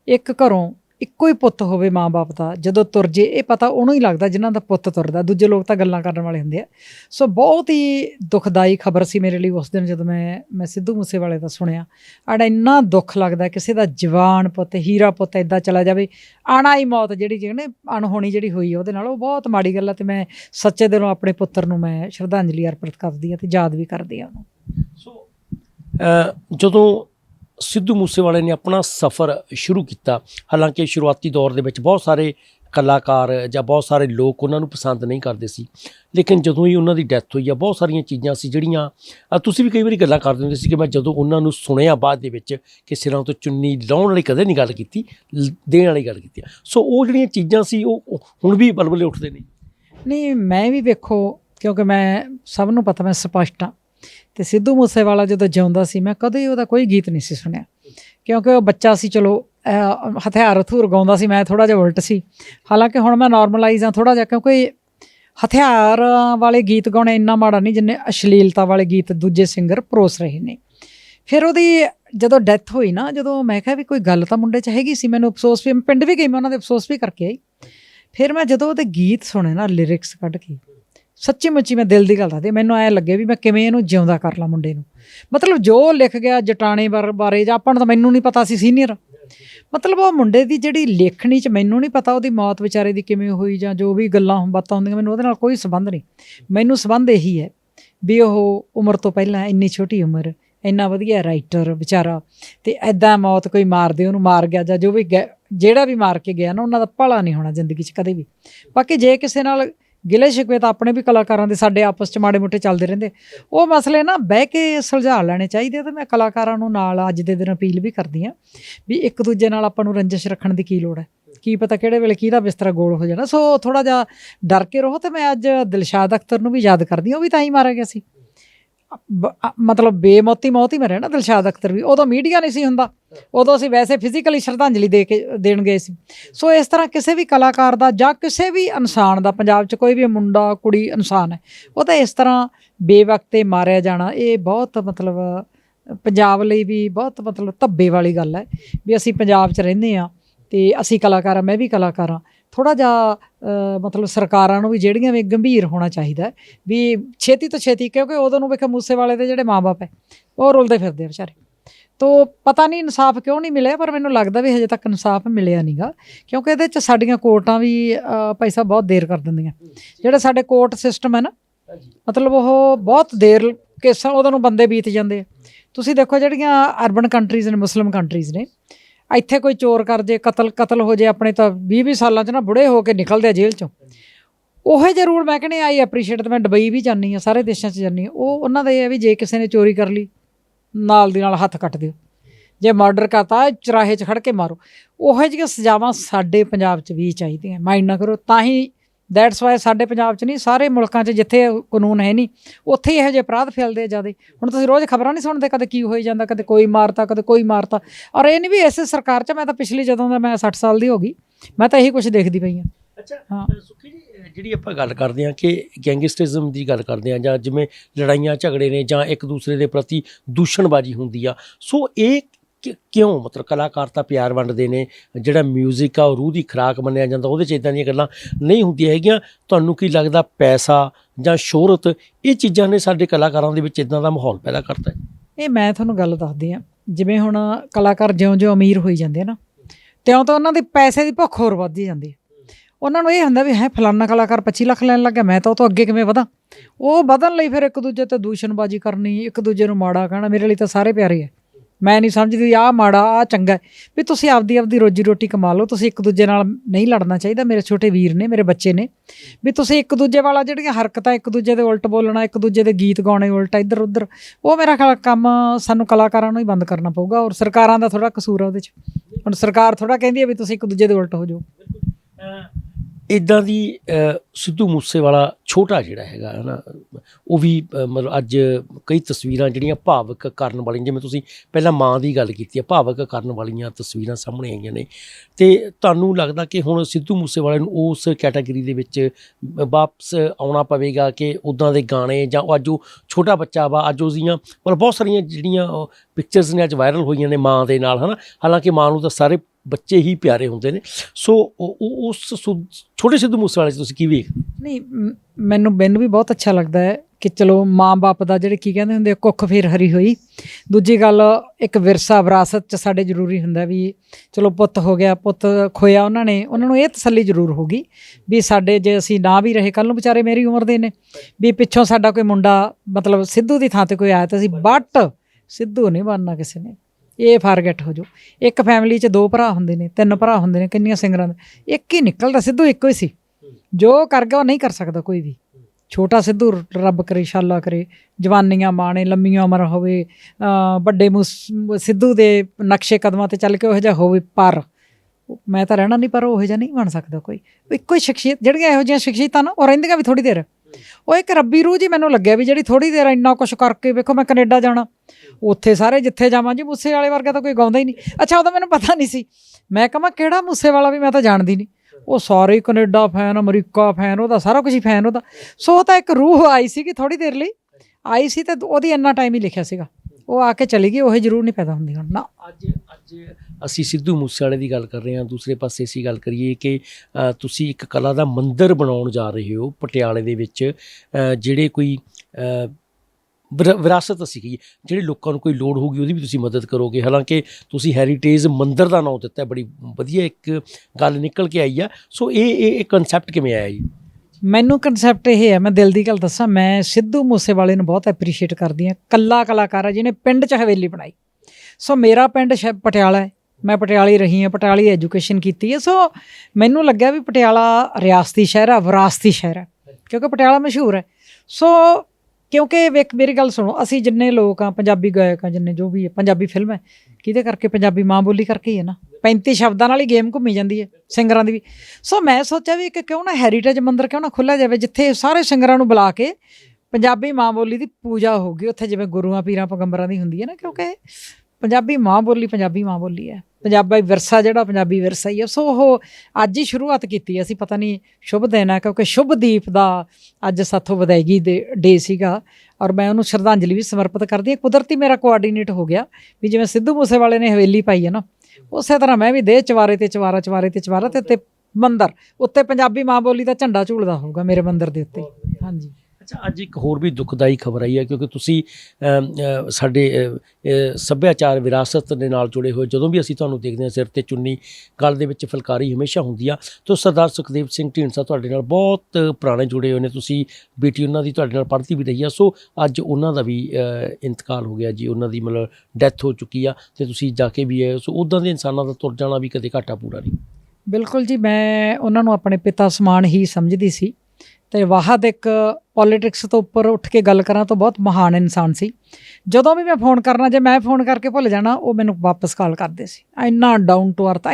ਇੱਕ ਘਰੋਂ ਇੱਕੋ ਹੀ ਪੁੱਤ ਹੋਵੇ ਮਾਂ-ਬਾਪ ਦਾ, ਜਦੋਂ ਤੁਰ ਜੇ, ਇਹ ਪਤਾ ਉਹਨੂੰ ਹੀ ਲੱਗਦਾ ਜਿਨ੍ਹਾਂ ਦਾ ਪੁੱਤ ਤੁਰਦਾ, ਦੂਜੇ ਲੋਕ ਤਾਂ ਗੱਲਾਂ ਕਰਨ ਵਾਲੇ ਹੁੰਦੇ ਆ। ਸੋ ਬਹੁਤ ਹੀ ਦੁਖਦਾਈ ਖਬਰ ਸੀ ਮੇਰੇ ਲਈ ਉਸ ਦਿਨ ਜਦੋਂ ਮੈਂ ਮੈਂ ਸਿੱਧੂ ਮੂਸੇਵਾਲੇ ਦਾ ਸੁਣਿਆ। ਅੜਾ ਇੰਨਾ ਦੁੱਖ ਲੱਗਦਾ ਕਿਸੇ ਦਾ ਜਵਾਨ ਪੁੱਤ, ਹੀਰਾ ਪੁੱਤ ਇਦਾਂ ਚਲਾ ਜਾਵੇ, ਆਣਾ ਹੀ ਮੌਤ ਜਿਹੜੀ ਜਿਹਨੇ ਅਣਹੋਣੀ ਜਿਹੜੀ ਹੋਈ ਹੈ ਉਹਦੇ ਨਾਲ ਉਹ ਬਹੁਤ ਮਾੜੀ ਗੱਲ ਆ ਤੇ ਮੈਂ ਸੱਚੇ ਦਿਲੋਂ ਆਪਣੇ ਪੁੱਤਰ ਨੂੰ ਮੈਂ ਸ਼ਰਧਾਂਜਲੀ ਅਰਪਿਤ ਕਰਦੀ ਹਾਂ ਤੇ ਯਾਦ ਵੀ ਕਰਦੀ ਹਾਂ ਉਹਨੂੰ। ਸੋ ਜਦੋਂ ਸਿੱਧੂ ਮੂਸੇਵਾਲੇ ਨੇ ਆਪਣਾ ਸਫ਼ਰ ਸ਼ੁਰੂ ਕੀਤਾ। ਹਾਲਾਂਕਿ ਸ਼ੁਰੂਆਤੀ ਦੌਰ ਦੇ ਵਿੱਚ ਬਹੁਤ ਸਾਰੇ ਕਲਾਕਾਰ ਜਾਂ ਬਹੁਤ ਸਾਰੇ ਲੋਕ ਉਹਨਾਂ ਨੂੰ ਪਸੰਦ ਨਹੀਂ ਕਰਦੇ ਸੀ। ਲੇਕਿਨ ਜਦੋਂ ਹੀ ਉਹਨਾਂ ਦੀ ਡੈਥ ਹੋਈ ਆ ਬਹੁਤ ਸਾਰੀਆਂ ਚੀਜ਼ਾਂ ਸੀ ਜਿਹੜੀਆਂ ਤੁਸੀਂ ਵੀ ਕਈ ਵਾਰੀ ਗੱਲਾਂ ਕਰਦੇ ਹੁੰਦੇ ਸੀ ਕਿ ਮੈਂ ਜਦੋਂ ਉਹਨਾਂ ਨੂੰ ਸੁਣਿਆ ਬਾਅਦ ਦੇ ਵਿੱਚ ਕਿ ਸਿਰਾਂ ਤੋਂ ਚੁੰਨੀ ਲਾਉਣ ਵਾਲੀ ਕਦੇ ਨਹੀਂ ਗੱਲ ਕੀਤੀ ਦੇਣ ਵਾਲੀ ਗੱਲ ਕੀਤੀ। ਸੋ ਉਹ ਜਿਹੜੀਆਂ ਚੀਜ਼ਾਂ ਸੀ ਉਹ ਹੁਣ ਵੀ ਬਲਬਲੇ ਉੱਠਦੇ ਨੇ। ਨਹੀਂ, ਮੈਂ ਵੀ ਵੇਖੋ ਕਿਉਂਕਿ ਮੈਂ ਸਭ ਨੂੰ ਪਤਾ ਮੈਂ ਸਪਸ਼ਟ ਹਾਂ। ਤੇ ਸਿੱਧੂ ਮੂਸੇਵਾਲਾ ਜਦੋਂ ਜਿਉਂਦਾ ਸੀ, ਮੈਂ ਕਦੇ ਉਹਦਾ ਕੋਈ ਗੀਤ ਨਹੀਂ ਸੀ ਸੁਣਿਆ। ਕਿਉਂਕਿ ਉਹ ਬੱਚਾ ਸੀ, ਚਲੋ ਹਥਿਆਰ ਹਥੂਰ ਗਾਉਂਦਾ ਸੀ, ਮੈਂ ਥੋੜਾ ਜਿਹਾ ਉਲਟ ਸੀ। ਹਾਲਾਂਕਿ ਹੁਣ ਮੈਂ ਨਾਰਮਲਾਈਜ਼ ਹਾਂ ਥੋੜਾ ਜਿਹਾ, ਕਿਉਂਕਿ ਹਥਿਆਰ ਵਾਲੇ ਗੀਤ ਗਾਉਣੇ ਇੰਨਾ ਮਾੜਾ ਨਹੀਂ ਜਿੰਨੇ ਅਸ਼ਲੀਲਤਾ ਵਾਲੇ ਗੀਤ ਦੂਜੇ ਸਿੰਗਰ ਪਰੋਸ ਰਹੇ ਨੇ। ਫਿਰ ਉਹਦੀ ਜਦੋਂ ਡੈਥ ਹੋਈ ਨਾ, ਜਦੋਂ ਮੈਂ ਕਿਹਾ ਵੀ ਕੋਈ ਗੱਲ ਤਾਂ ਮੁੰਡੇ 'ਚ ਹੈਗੀ ਸੀ, ਮੈਨੂੰ ਅਫਸੋਸ ਵੀ, ਮੈਂ ਪਿੰਡ ਵੀ ਗਈ, ਮੈਂ ਉਹਨਾਂ ਦੇ ਅਫਸੋਸ ਵੀ ਕਰਕੇ ਆਈ। ਫਿਰ ਮੈਂ ਜਦੋਂ ਉਹਦੇ ਗੀਤ ਸੁਣੇ ਨਾ ਲਿਰਿਕਸ ਕੱਢ ਕੇ ਸੱਚੀ ਮੁੱਚੀ ਮੈਂ ਦਿਲ ਦੀ ਗੱਲ ਦੱਸਦੀ ਮੈਨੂੰ ਐ ਲੱਗੇ ਵੀ ਮੈਂ ਕਿਵੇਂ ਇਹਨੂੰ ਜਿਉਂਦਾ ਕਰ ਲਾਂ ਮੁੰਡੇ ਨੂੰ। ਮਤਲਬ ਜੋ ਲਿਖ ਗਿਆ ਜਟਾਣੇ ਬਾਰ- ਬਾਰੇ ਜਾਂ ਆਪਾਂ ਨੂੰ ਤਾਂ ਮੈਨੂੰ ਨਹੀਂ ਪਤਾ ਸੀ ਸੀਨੀਅਰ। ਮਤਲਬ ਉਹ ਮੁੰਡੇ ਦੀ ਜਿਹੜੀ ਲੇਖਣੀ ਚ ਮੈਨੂੰ ਨਹੀਂ ਪਤਾ, ਉਹਦੀ ਮੌਤ ਵਿਚਾਰੇ ਦੀ ਕਿਵੇਂ ਹੋਈ ਜਾਂ ਜੋ ਵੀ ਗੱਲਾਂ ਬਾਤਾਂ ਹੁੰਦੀਆਂ, ਮੈਨੂੰ ਉਹਦੇ ਨਾਲ ਕੋਈ ਸੰਬੰਧ ਨਹੀਂ ਮੈਨੂੰ ਸੰਬੰਧ ਇਹੀ ਹੈ ਵੀ ਉਹ ਉਮਰ ਤੋਂ ਪਹਿਲਾਂ ਇੰਨੀ ਛੋਟੀ ਉਮਰ, ਇੰਨਾ ਵਧੀਆ ਰਾਈਟਰ ਵਿਚਾਰਾ, ਤੇ ਐਦਾਂ ਮੌਤ ਕੋਈ ਮਾਰ ਦੇ, ਉਹਨੂੰ ਮਾਰ ਗਿਆ ਜਾਂ ਜੋ ਵੀ ਗਿਆ- ਜਿਹੜਾ ਵੀ ਮਾਰ ਕੇ ਗਿਆ ਨਾ, ਉਹਨਾਂ ਦਾ ਭਲਾ ਨਹੀਂ ਹੋਣਾ ਜ਼ਿੰਦਗੀ 'ਚ ਕਦੇ ਵੀ। ਬਾਕੀ ਜੇ ਕਿਸੇ ਨਾਲ ਗਿਲੇ ਸ਼ਿਕਵੇ ਤਾਂ ਆਪਣੇ ਵੀ ਕਲਾਕਾਰਾਂ ਦੇ ਸਾਡੇ ਆਪਸ 'ਚ ਮਾੜੇ ਮੋਟੇ ਚੱਲਦੇ ਰਹਿੰਦੇ। ਉਹ ਮਸਲੇ ਨਾ ਬਹਿ ਕੇ ਸੁਲਝਾ ਲੈਣੇ ਚਾਹੀਦੇ ਆ ਤੇ ਮੈਂ ਕਲਾਕਾਰਾਂ ਨੂੰ ਨਾਲ ਅੱਜ ਦੇ ਦਿਨ ਅਪੀਲ ਵੀ ਕਰਦੀ ਆ ਵੀ ਇੱਕ ਦੂਜੇ ਨਾਲ ਆਪਾਂ ਨੂੰ ਰੰਜਿਸ਼ ਰੱਖਣ ਦੀ ਕੀ ਲੋੜ ਹੈ? ਕੀ ਪਤਾ ਕਿਹੜੇ ਵੇਲੇ ਕਿਹਦਾ ਬਿਸਤਰਾ ਗੋਲ ਹੋ ਜਾਣਾ। ਸੋ ਥੋੜਾ ਜਿਹਾ ਡਰ ਕੇ ਰਹੋ ਤੇ ਮੈਂ ਅੱਜ ਦਿਲਸ਼ਾਦ ਅਖਤਰ ਨੂੰ ਵੀ ਯਾਦ ਕਰਦੀ ਹਾਂ। ਉਹ ਵੀ ਤਾਂ ਹੀ ਮਾਰਿਆ ਗਿਆ ਸੀ ਮਤਲਬ ਬੇਮੌਤੀ ਮੌਤ ਹੀ ਮਰਿਆ ਨਾ ਦਿਲਸ਼ਾਦ ਅਖਤਰ ਵੀ। ਉਦੋਂ ਮੀਡੀਆ ਨਹੀਂ ਸੀ ਹੁੰਦਾ। ਉਦੋਂ ਅਸੀਂ ਵੈਸੇ ਫਿਜ਼ੀਕਲੀ ਸ਼ਰਧਾਂਜਲੀ ਦੇ ਕੇ, ਦੇਣ ਗਏ ਸੀ। ਸੋ ਇਸ ਤਰ੍ਹਾਂ ਕਿਸੇ ਵੀ ਕਲਾਕਾਰ ਦਾ ਜਾਂ ਕਿਸੇ ਵੀ ਇਨਸਾਨ ਦਾ, ਪੰਜਾਬ 'ਚ ਕੋਈ ਵੀ ਮੁੰਡਾ, ਕੁੜੀ, ਇਨਸਾਨ ਹੈ, ਉਹ ਤਾਂ ਇਸ ਤਰ੍ਹਾਂ ਬੇਵਕਤੇ ਮਾਰਿਆ ਜਾਣਾ, ਇਹ ਬਹੁਤ ਮਤਲਬ ਪੰਜਾਬ ਲਈ ਵੀ ਬਹੁਤ ਮਤਲਬ ਧੱਬੇ ਵਾਲੀ ਗੱਲ ਹੈ ਵੀ ਅਸੀਂ ਪੰਜਾਬ 'ਚ ਰਹਿੰਦੇ ਆ ਤੇ ਅਸੀਂ ਕਲਾਕਾਰ ਆ ਮੈਂ ਵੀ ਕਲਾਕਾਰ ਆ ਥੋੜਾ ਜਿਹਾ ਮਤਲਬ ਸਰਕਾਰਾਂ ਨੂੰ ਵੀ ਜਿਹੜੀਆਂ ਵੀ ਗੰਭੀਰ ਹੋਣਾ ਚਾਹੀਦਾ ਵੀ ਛੇਤੀ ਤੋਂ ਛੇਤੀ ਕਿਉਂਕਿ ਉਦੋਂ ਨੂੰ ਵੇਖੋ ਮੂਸੇ ਵਾਲੇ ਦੇ ਜਿਹੜੇ ਮਾਪੇ ਹੈ ਉਹ ਰੁਲਦੇ ਫਿਰਦੇ ਆ ਵਿਚਾਰੇ। ਤੋ ਪਤਾ ਨਹੀਂ ਇਨਸਾਫ ਕਿਉਂ ਨਹੀਂ ਮਿਲਿਆ ਪਰ ਮੈਨੂੰ ਲੱਗਦਾ ਵੀ ਹਜੇ ਤੱਕ ਇਨਸਾਫ ਮਿਲਿਆ ਨਹੀਂਗਾ ਕਿਉਂਕਿ ਇਹਦੇ ਚ ਸਾਡੀਆਂ ਕੋਰਟਾਂ ਵੀ ਸਾਹਿਬ ਬਹੁਤ ਦੇਰ ਕਰ ਦਿੰਦੀਆਂ। ਜਿਹੜੇ ਸਾਡੇ ਕੋਰਟ ਸਿਸਟਮ ਹੈ ਨਾ ਮਤਲਬ ਉਹ ਬਹੁਤ ਦੇਰ ਕੇਸਾਂ ਉਹਦੋਂ ਨੂੰ ਬੰਦੇ ਬੀਤ ਜਾਂਦੇ ਤੁਸੀਂ ਦੇਖੋ ਜਿਹੜੀਆਂ ਅਰਬਨ ਕੰਟਰੀਜ਼ ਨੇ ਮੁਸਲਿਮ ਕੰਟਰੀਜ਼ ਨੇ ਇੱਥੇ ਕੋਈ ਚੋਰ ਕਰ ਜੇ, ਕਤਲ ਕਤਲ ਹੋ ਜੇ ਆਪਣੇ ਤਾਂ 20 20 ਸਾਲਾਂ ਚ ਨਾ ਬੁੜੇ ਹੋ ਕੇ ਨਿਕਲਦੇ ਆ ਜੇਲ੍ਹ ਚੋਂ। ਉਹੇ ਜ਼ਰੂਰ ਮੈਂ ਕਹਿੰਦੀ, ਆਈ ਐਪਰੀਸ਼ੀਏਟ ਤੇ ਮੈਂ ਦੁਬਈ ਵੀ ਜਾਂਦੀ ਆ ਸਾਰੇ ਦੇਸ਼ਾਂ 'ਚ ਜਾਂਦੀ ਆ ਉਹ, ਉਹਨਾਂ ਦਾ ਇਹ ਹੈ ਵੀ ਜੇ ਕਿਸੇ ਨੇ ਚੋਰੀ ਕਰ ਲਈ, ਨਾਲ ਦੀ ਨਾਲ ਹੱਥ ਕੱਟ ਦਿਓ। ਜੇ ਮਰਡਰ ਕਰਤਾ, ਚਰਾਹੇ 'ਚ ਖੜ ਕੇ ਮਾਰੋ। ਉਹੋ ਜਿਹੀਆਂ ਸਜ਼ਾਵਾਂ ਸਾਡੇ ਪੰਜਾਬ 'ਚ ਵੀ ਚਾਹੀਦੀਆਂ। ਮਾਈਂਡ ਨਾ ਕਰੋ, ਤਾਂ ਹੀ ਦੈਟਸ ਵਾਈ ਸਾਡੇ ਪੰਜਾਬ 'ਚ ਨਹੀਂ ਸਾਰੇ ਮੁਲਕਾਂ 'ਚ ਜਿੱਥੇ ਕਾਨੂੰਨ ਹੈ ਨਹੀਂ ਉੱਥੇ ਹੀ ਇਹੋ ਜਿਹੇ ਅਪਰਾਧ ਫੈਲਦੇ ਆ ਜਿਆਦੇ। ਹੁਣ ਤੁਸੀਂ ਰੋਜ਼ ਖਬਰਾਂ ਨਹੀਂ ਸੁਣਦੇ ਕਦੇ ਕੀ ਹੋਈ ਜਾਂਦਾ ਕਦੇ ਕੋਈ ਮਾਰਤਾ ਕਦੇ ਕੋਈ ਮਾਰਤਾ। ਔਰ ਇਹ ਨਹੀਂ ਵੀ ਇਸੇ ਸਰਕਾਰ 'ਚ ਮੈਂ ਤਾਂ ਪਿਛਲੀ ਜਦੋਂ ਦਾ ਮੈਂ 60 ਸਾਲ ਦੀ ਹੋ ਗਈ ਮੈਂ ਤਾਂ ਇਹੀ ਕੁਝ ਦੇਖਦੀ ਪਈ ਹਾਂ। ਅੱਛਾ ਹਾਂ। ਸੁਖੀ ਜੀ ਜਿਹੜੀ ਆਪਾਂ ਗੱਲ ਕਰਦੇ ਹਾਂ ਕਿ ਗੈਂਗਸਟਰਿਜ਼ਮ ਦੀ ਗੱਲ ਕਰਦੇ ਹਾਂ ਜਾਂ ਜਿਵੇਂ ਲੜਾਈਆਂ ਝਗੜੇ ਨੇ ਜਾਂ ਇੱਕ ਦੂਸਰੇ ਦੇ ਪ੍ਰਤੀ ਦੂਸ਼ਣਬਾਜ਼ੀ ਹੁੰਦੀ ਆ ਸੋ ਇਹ ਕਿ- ਕਿਉਂ ਮਤਲਬ ਕਲਾਕਾਰ ਤਾਂ ਪਿਆਰ ਵੰਡਦੇ ਨੇ, ਜਿਹੜਾ 뮤직 ਆ ਉਹ ਰੂਹ ਦੀ ਖੁਰਾਕ ਮੰਨਿਆ ਜਾਂਦਾ, ਉਹਦੇ ਚ ਇਦਾਂ ਦੀਆਂ ਗੱਲਾਂ ਨਹੀਂ ਹੁੰਦੀਆਂ ਹੈਗੀਆਂ। ਤੁਹਾਨੂੰ ਕੀ ਲੱਗਦਾ ਪੈਸਾ ਜਾਂ ਸ਼ੋਹਰਤ, ਇਹ ਚੀਜ਼ਾਂ ਨੇ ਸਾਡੇ ਕਲਾਕਾਰਾਂ ਦੇ ਵਿੱਚ ਇਦਾਂ ਦਾ ਮਾਹੌਲ ਪੈਦਾ ਕਰਤਾ ਹੈ? ਇਹ ਮੈਂ ਤੁਹਾਨੂੰ ਗੱਲ ਦੱਸਦੀ ਆ ਜਿਵੇਂ ਹੁਣ ਕਲਾਕਾਰ ਜਿਉਂ-ਜਿਉਂ ਅਮੀਰ ਹੋਈ ਜਾਂਦੇ ਆ ਨਾ, ਤਿਉਂ ਤਾਂ ਉਹਨਾਂ ਦੀ ਪੈਸੇ ਦੀ ਭੁੱਖ ਹੋਰ ਵੱਧਦੀ ਜਾਂਦੀ ਹੈ। ਉਹਨਾਂ ਨੂੰ ਇਹ ਹੁੰਦਾ ਵੀ, ਹੈ, ਫਲਾਨਾ ਕਲਾਕਾਰ 25 ਲੱਖ ਲੈਣ ਲੱਗਾ ਮੈਂ ਤਾਂ ਉਹ ਤੋਂ ਅੱਗੇ ਕਿਵੇਂ ਵਧਾਂ? ਉਹ ਵਧਣ ਲਈ ਫਿਰ ਇੱਕ ਦੂਜੇ ਤੇ ਦੂਸ਼ਣਬਾਜ਼ੀ ਕਰਨੀ, ਇੱਕ ਦੂਜੇ ਨੂੰ ਮਾੜਾ ਕਹਿਣਾ, ਮੇਰੇ ਲਈ ਤਾਂ ਸਾਰੇ ਪਿਆਰੇ ਹੈ ਮੈਂ ਨਹੀਂ ਸਮਝਦੀ, ਆਹ ਮਾੜਾ, ਆਹ ਚੰਗਾ ਵੀ ਤੁਸੀਂ ਆਪਦੀ ਆਪਦੀ ਰੋਜੀ ਰੋਟੀ ਕਮਾ ਲਓ, ਤੁਸੀਂ ਇੱਕ ਦੂਜੇ ਨਾਲ ਨਹੀਂ ਲੜਨਾ ਚਾਹੀਦਾ। ਮੇਰੇ ਛੋਟੇ ਵੀਰ ਨੇ, ਮੇਰੇ ਬੱਚੇ ਨੇ। ਵੀ ਤੁਸੀਂ ਇੱਕ ਦੂਜੇ ਵਾਲਾ ਜਿਹੜੀਆਂ ਹਰਕਤਾਂ, ਇੱਕ ਦੂਜੇ ਦੇ ਉਲਟ ਬੋਲਣਾ, ਇੱਕ ਦੂਜੇ ਦੇ ਗੀਤ ਗਾਉਣੇ ਉਲਟ, ਇੱਧਰ ਉੱਧਰ, ਉਹ ਮੇਰਾ ਖਿਆਲ ਕੰਮ ਸਾਨੂੰ ਕਲਾਕਾਰਾਂ ਨੂੰ ਹੀ ਬੰਦ ਕਰਨਾ ਪਊਗਾ। ਔਰ ਸਰਕਾਰਾਂ ਦਾ ਥੋੜਾ ਕਸੂਰ ਆ ਉਹਦੇ 'ਚ। ਹੁਣ ਸਰਕਾਰ ਥੋੜਾ ਕਹਿੰਦੀ ਹੈ ਵੀ ਤੁਸੀਂ ਇੱਕ ਦੂਜੇ ਦੇ ਉਲਟ ਹੋ ਜਾਓ। ਇਦਾਂ ਦੀ ਸਿੱਧੂ ਮੂਸੇਵਾਲਾ ਛੋਟਾ ਜਿਹੜਾ ਹੈਗਾ ਹੈ ਨਾ ਉਹ ਵੀ ਮਤਲਬ ਅੱਜ ਕਈ ਤਸਵੀਰਾਂ ਜਿਹੜੀਆਂ ਭਾਵਕ ਕਰਨ ਵਾਲੀਆਂ, ਜਿਵੇਂ ਤੁਸੀਂ ਪਹਿਲਾਂ ਮਾਂ ਦੀ ਗੱਲ ਕੀਤੀ ਹੈ ਭਾਵਕ ਕਰਨ ਵਾਲੀਆਂ ਤਸਵੀਰਾਂ ਸਾਹਮਣੇ ਆਈਆਂ ਨੇ। ਤੇ ਤੁਹਾਨੂੰ ਲੱਗਦਾ ਕਿ ਹੁਣ ਸਿੱਧੂ ਮੂਸੇਵਾਲੇ ਨੂੰ ਉਸ ਕੈਟਾਗਰੀ ਦੇ ਵਿੱਚ ਵਾਪਸ ਆਉਣਾ ਪਵੇਗਾ ਕਿ ਉਦਾਂ ਦੇ ਗਾਣੇ ਜਾਂ ਉਹ ਅੱਜ ਉਹ ਛੋਟਾ ਬੱਚਾ ਵਾ, ਅੱਜ ਉਹਦੀਆਂ ਪਰ ਬਹੁਤ ਸਾਰੀਆਂ ਜਿਹੜੀਆਂ ਪਿਕਚਰਸ ਨੇ ਅੱਜ ਵਾਇਰਲ ਹੋਈਆਂ ਨੇ ਮਾਂ ਦੇ ਨਾਲ, ਹਨਾ। ਹਾਲਾਂਕਿ ਮਾਂ ਨੂੰ ਤਾਂ ਸਾਰੇ ਬੱਚੇ ਹੀ ਪਿਆਰੇ ਹੁੰਦੇ ਨੇ। ਸੋ ਉਹ- ਉਸ ਛੋਟੇ ਸਿੱਧੂ ਮੂਸੇਵਾਲੇ 'ਚ ਤੁਸੀਂ ਕੀ ਵੇਖ? ਨਹੀਂ ਮੈਨੂੰ ਮੈਨੂੰ ਵੀ ਬਹੁਤ ਅੱਛਾ ਲੱਗਦਾ ਹੈ ਕਿ ਚਲੋ ਮਾਂ-ਬਾਪ ਦਾ ਜਿਹੜੇ ਕੀ ਕਹਿੰਦੇ ਹੁੰਦੇ ਕੁੱਖ ਫੇਰ ਹਰੀ ਹੋਈ। ਦੂਜੀ ਗੱਲ ਇੱਕ ਵਿਰਸਾ ਵਿਰਾਸਤ ਚ ਸਾਡੇ ਜ਼ਰੂਰੀ ਹੁੰਦਾ ਵੀ ਚਲੋ ਪੁੱਤ ਹੋ ਗਿਆ ਪੁੱਤ ਖੋਇਆ ਉਹਨਾਂ ਨੇ ਉਹਨਾਂ ਨੂੰ ਇਹ ਤਸੱਲੀ ਜ਼ਰੂਰ ਹੋਗੀ ਵੀ ਸਾਡੇ ਜੇ ਅਸੀਂ ਨਾ ਵੀ ਰਹੇ ਕੱਲ ਨੂੰ ਵਿਚਾਰੇ ਮੇਰੀ ਉਮਰ ਦੇ ਨੇ ਵੀ ਪਿੱਛੋਂ ਸਾਡਾ ਕੋਈ ਮੁੰਡਾ ਮਤਲਬ ਸਿੱਧੂ ਦੀ ਥਾਂ ਤੇ ਕੋਈ ਆਇਆ ਤਾਂ ਅਸੀਂ ਬਟ ਸਿੱਧੂ ਨਹੀਂ ਬਣਨਾ ਕਿਸੇ ਨੇ। ਇਹ ਫਾਰਗੇਟ ਹੋ ਜਾਓ। ਇੱਕ ਫੈਮਿਲੀ 'ਚ ਦੋ ਭਰਾ ਹੁੰਦੇ ਨੇ, ਤਿੰਨ ਭਰਾ ਹੁੰਦੇ ਨੇ, ਕਿੰਨੀਆਂ ਸਿੰਗਰਾਂ ਦੇ ਇੱਕ ਹੀ ਨਿਕਲਦਾ ਸਿੱਧੂ, ਇੱਕੋ ਹੀ ਸੀ। ਜੋ ਕਰ ਗਿਆ ਉਹ ਨਹੀਂ ਕਰ ਸਕਦਾ ਕੋਈ ਵੀ। ਛੋਟਾ ਸਿੱਧੂ ਰੱਬ ਕਰੇ, ਸ਼ਾਲਾ ਕਰੇ, ਜਵਾਨੀਆਂ ਮਾਣੇ, ਲੰਮੀਆਂ ਉਮਰ ਹੋਵੇ ਵੱਡੇ ਮੁਸ- ਸਿੱਧੂ ਦੇ ਨਕਸ਼ੇ ਕਦਮਾਂ ਤੇ ਚੱਲ ਕੇ ਉਹ ਜਿਹਾ ਹੋਵੇ, ਪਰ ਮੈਂ ਤਾਂ ਰਹਿਣਾ ਨਹੀਂ ਪਰ ਉਹ ਜਿਹਾ ਨਹੀਂ ਬਣ ਸਕਦਾ ਕੋਈ। ਇੱਕੋ ਹੀ ਸ਼ਖਸੀਅਤ, ਜਿਹੜੀਆਂ ਇਹੋ ਜਿਹੀਆਂ ਸ਼ਖਸੀਅਤਾਂ ਨਾ, ਉਹ ਰਹਿੰਦੀਆਂ ਵੀ ਥੋੜੀ ਦੇਰ। ਉਹ ਇੱਕ ਰੱਬੀ ਰੂਹ ਜੀ ਮੈਨੂੰ ਲੱਗਿਆ ਵੀ ਜਿਹੜੀ ਥੋੜੀ ਦੇਰ ਇੰਨਾ ਕੁਝ ਕਰਕੇ ਵੇਖੋ ਮੈਂ ਕੈਨੇਡਾ ਜਾਣਾ। ਉੱਥੇ ਸਾਰੇ ਜਿੱਥੇ ਜਾਵਾਂ ਜੀ ਮੂਸੇ ਵਾਲੇ ਵਰਗਾ ਤਾਂ ਕੋਈ ਗਾਉਂਦਾ ਹੀ ਨਹੀਂ। ਅੱਛਾ ਉਹਦਾ ਮੈਨੂੰ ਪਤਾ ਨਹੀਂ ਸੀ। ਮੈਂ ਕਹਾਂ ਕਿਹੜਾ ਮੂਸੇ ਵਾਲਾ ਵੀ ਮੈਂ ਤਾਂ ਜਾਣਦੀ ਨਹੀਂ। ਉਹ ਸਾਰੇ ਹੀ ਕੈਨੇਡਾ ਫੈਨ, ਅਮਰੀਕਾ ਫੈਨ ਉਹਦਾ ਸਾਰਾ ਕੁਝ ਹੀ ਫੈਨ ਉਹਦਾ। ਸੋ ਉਹ ਤਾਂ ਇੱਕ ਰੂਹ ਆਈ ਸੀ ਕਿ ਥੋੜੀ ਦੇਰ ਲਈ। ਆਈ ਸੀ ਤੇ ਉਹਦੀ ਇੰਨਾ ਟਾਈਮ ਹੀ ਲਿਖਿਆ ਸੀਗਾ। ਉਹ ਆ ਕੇ ਚਲੀ ਗਈ, ਉਹ ਜ਼ਰੂਰ ਨਹੀਂ ਪੈਦਾ ਹੁੰਦੀ ਹੁਣ ਨਾ। ਅੱਜ ਅੱਜ ਅਸੀਂ ਸਿੱਧੂ ਮੂਸੇਵਾਲੇ ਦੀ ਗੱਲ ਕਰ ਰਹੇ ਹਾਂ, ਦੂਸਰੇ ਪਾਸੇ ਅਸੀਂ ਗੱਲ ਕਰੀਏ ਕਿ ਤੁਸੀਂ ਇੱਕ ਕਲਾ ਦਾ ਮੰਦਿਰ ਬਣਾਉਣ ਜਾ ਰਹੇ ਹੋ ਪਟਿਆਲੇ ਦੇ ਵਿੱਚ ਜਿਹੜੇ ਕੋਈ ਵਿਰਾ- ਵਿਰਾਸਤ ਅਸੀਂ ਕਹੀਏ, ਜਿਹੜੇ ਲੋਕਾਂ ਨੂੰ ਕੋਈ ਲੋੜ ਹੋਊਗੀ ਉਹਦੀ ਵੀ ਤੁਸੀਂ ਮਦਦ ਕਰੋਗੇ। ਹਾਲਾਂਕਿ ਤੁਸੀਂ ਹੈਰੀਟੇਜ ਮੰਦਿਰ ਦਾ ਨਾਮ ਦਿੱਤਾ, ਬੜੀ ਵਧੀਆ ਇੱਕ ਗੱਲ ਨਿਕਲ ਕੇ ਆਈ ਆ। ਸੋ ਇਹ ਇਹ ਕਨਸੈਪਟ ਕਿਵੇਂ ਆਇਆ ਜੀ? ਮੈਨੂੰ ਕਨਸੈਪਟ ਇਹ ਹੈ, ਮੈਂ ਦਿਲ ਦੀ ਗੱਲ ਦੱਸਾਂ, ਮੈਂ ਸਿੱਧੂ ਮੂਸੇਵਾਲੇ ਨੂੰ ਬਹੁਤ ਐਪਰੀਸ਼ੀਏਟ ਕਰਦੀ ਹਾਂ। ਕੱਲਾ ਕਲਾਕਾਰ ਹੈ ਜਿਹਨੇ ਪਿੰਡ 'ਚ ਹਵੇਲੀ ਬਣਾਈ। ਸੋ ਮੇਰਾ ਪਿੰਡ ਸ਼ਾਇਦ ਪਟਿਆਲਾ ਹੈ। ਮੈਂ ਪਟਿਆਲੇ ਰਹੀ ਹਾਂ, ਪਟਿਆਲੇ ਐਜੂਕੇਸ਼ਨ ਕੀਤੀ ਹੈ। ਸੋ ਮੈਨੂੰ ਲੱਗਿਆ ਵੀ ਪਟਿਆਲਾ ਰਿਆਸਤੀ ਸ਼ਹਿਰ ਆ, ਵਿਰਾਸਤੀ ਸ਼ਹਿਰ ਹੈ ਕਿਉਂਕਿ ਪਟਿਆਲਾ ਮਸ਼ਹੂਰ ਹੈ। ਸੋ ਕਿਉਂਕਿ ਵੇਖ, ਮੇਰੀ ਗੱਲ ਸੁਣੋ, ਅਸੀਂ ਜਿੰਨੇ ਲੋਕ ਆ, ਪੰਜਾਬੀ ਗਾਇਕ ਆ, ਜਿੰਨੇ ਜੋ ਵੀ ਹੈ ਪੰਜਾਬੀ ਫਿਲਮ ਹੈ ਕਿਹਦੇ ਕਰਕੇ ਪੰਜਾਬੀ ਮਾਂ ਬੋਲੀ ਕਰਕੇ ਹੀ ਹੈ ਨਾ? 35 ਸ਼ਬਦਾਂ ਨਾਲ ਹੀ ਗੇਮ ਘੁੰਮੀ ਜਾਂਦੀ ਹੈ, ਸਿੰਗਰਾਂ ਦੀ ਵੀ। ਸੋ ਮੈਂ ਸੋਚਿਆ ਵੀ ਇੱਕ ਕਿਉਂ ਨਾ ਹੈਰੀਟੇਜ ਮੰਦਿਰ ਕਿਉਂ ਨਾ ਖੁੱਲਿਆ ਜਾਵੇ, ਜਿੱਥੇ ਸਾਰੇ ਸਿੰਗਰਾਂ ਨੂੰ ਬੁਲਾ ਕੇ ਪੰਜਾਬੀ ਮਾਂ ਬੋਲੀ ਦੀ ਪੂਜਾ ਹੋਊਗੀ ਉੱਥੇ ਜਿਵੇਂ ਗੁਰੂਆਂ, ਪੀਰਾਂ, ਪੈਗੰਬਰਾਂ ਦੀ ਹੁੰਦੀ ਹੈ ਨਾ, ਕਿਉਂਕਿ ਪੰਜਾਬੀ ਮਾਂ ਬੋਲੀ ਪੰਜਾਬੀ ਮਾਂ ਬੋਲੀ ਹੈ। ਪੰਜਾਬੀ ਵਿਰਸਾ ਜਿਹੜਾ, ਪੰਜਾਬੀ ਵਿਰਸਾ ਹੀ ਹੈ। ਸੋ ਉਹ ਅੱਜ ਹੀ ਸ਼ੁਰੂਆਤ ਕੀਤੀ ਅਸੀਂ ਪਤਾ ਨਹੀਂ ਸ਼ੁਭ ਦਿਨ ਹੈ, ਕਿਉਂਕਿ ਸ਼ੁਭਦੀਪ ਦਾ ਅੱਜ ਸਾਥੋਂ ਵਿਦਾਇਗੀ ਦੇ ਡੇ ਸੀਗਾ ਔਰ ਮੈਂ ਉਹਨੂੰ ਸ਼ਰਧਾਂਜਲੀ ਵੀ ਸਮਰਪਿਤ ਕਰਦੀ ਹਾਂ। ਕੁਦਰਤੀ ਮੇਰਾ ਕੋਆਰਡੀਨੇਟ ਹੋ ਗਿਆ ਵੀ ਜਿਵੇਂ ਸਿੱਧੂ ਮੂਸੇਵਾਲੇ ਨੇ ਹਵੇਲੀ ਪਾਈ ਹੈ ਨਾ, ਉਸੇ ਤਰ੍ਹਾਂ ਮੈਂ ਵੀ ਦੇਹ ਚਵਾਰੇ ਤੇ ਚਵਾਰਾ, ਚਵਾਰੇ ਤੇ ਚਵਾਰਾ ਤੇ ਉੱਤੇ ਮੰਦਰ, ਉੱਤੇ ਪੰਜਾਬੀ ਮਾਂ ਬੋਲੀ ਦਾ ਝੰਡਾ ਝੂਲਦਾ ਹੋਊਗਾ ਮੇਰੇ ਮੰਦਰ ਦੇ ਉੱਤੇ। ਹਾਂਜੀ। ਅੱਛਾ ਅੱਜ ਇੱਕ ਹੋਰ ਵੀ ਦੁਖਦਾਈ ਖਬਰ ਆਈ ਹੈ ਕਿਉਂਕਿ ਤੁਸੀਂ ਸਾਡੇ ਸੱਭਿਆਚਾਰ ਵਿਰਾਸਤ ਦੇ ਨਾਲ ਜੁੜੇ ਹੋਏ ਜਦੋਂ ਵੀ ਅਸੀਂ ਤੁਹਾਨੂੰ ਦੇਖਦੇ ਹਾਂ ਸਿਰ ਤੇ ਚੁੰਨੀ ਗੱਲ ਦੇ ਵਿੱਚ ਫੁਲਕਾਰੀ ਹਮੇਸ਼ਾ ਹੁੰਦੀ ਆ ਤੋਂ ਸਰਦਾਰ ਸੁਖਦੇਵ ਸਿੰਘ ਢੀਂਡਸਾ ਤੁਹਾਡੇ ਨਾਲ ਬਹੁਤ ਪੁਰਾਣੇ ਜੁੜੇ ਹੋਏ ਨੇ ਤੁਸੀਂ ਬੇਟੀ ਉਹਨਾਂ ਦੀ ਤੁਹਾਡੇ ਨਾਲ ਪੜ੍ਹਦੀ ਵੀ ਰਹੀ ਆ ਸੋ ਅੱਜ ਉਹਨਾਂ ਦਾ ਵੀ ਅ, ਇੰਤਕਾਲ ਹੋ ਗਿਆ ਜੀ ਉਹਨਾਂ ਦੀ ਮਤਲਬ ਡੈਥ ਹੋ ਚੁੱਕੀ ਆ ਤੇ ਤੁਸੀਂ ਜਾ ਕੇ ਵੀ ਆਏ ਹੋ। ਸੋ ਉਦਾਂ ਦੇ ਇਨਸਾਨਾਂ ਦਾ ਤੁਰ ਜਾਣਾ ਵੀ ਕਦੇ ਘਾਟਾ ਪੂਰਾ ਨਹੀਂ ਬਿਲਕੁਲ ਜੀ ਮੈਂ ਉਹਨਾਂ ਨੂੰ ਆਪਣੇ ਪਿਤਾ ਸਮਾਨ ਹੀ ਸਮਝਦੀ ਸੀ ਤੇ ਵਾਹਦ ਇੱਕ ਪੋਲਿਟਿਕਸ ਤੋਂ ਉੱਪਰ ਉੱਠ ਕੇ ਗੱਲ ਕਰਾਂ ਤਾਂ ਬਹੁਤ ਮਹਾਨ ਇਨਸਾਨ ਸੀ। ਜਦੋਂ ਵੀ ਮੈਂ ਫੋਨ ਕਰਨਾ, ਜੇ ਮੈਂ ਫੋਨ ਕਰਕੇ ਭੁੱਲ ਜਾਣਾ, ਉਹ ਮੈਨੂੰ ਵਾਪਸ ਕਾਲ ਕਰਦੇ ਸੀ। ਇੰਨਾ ਡਾਊਨ ਟੂ ਅਰਥ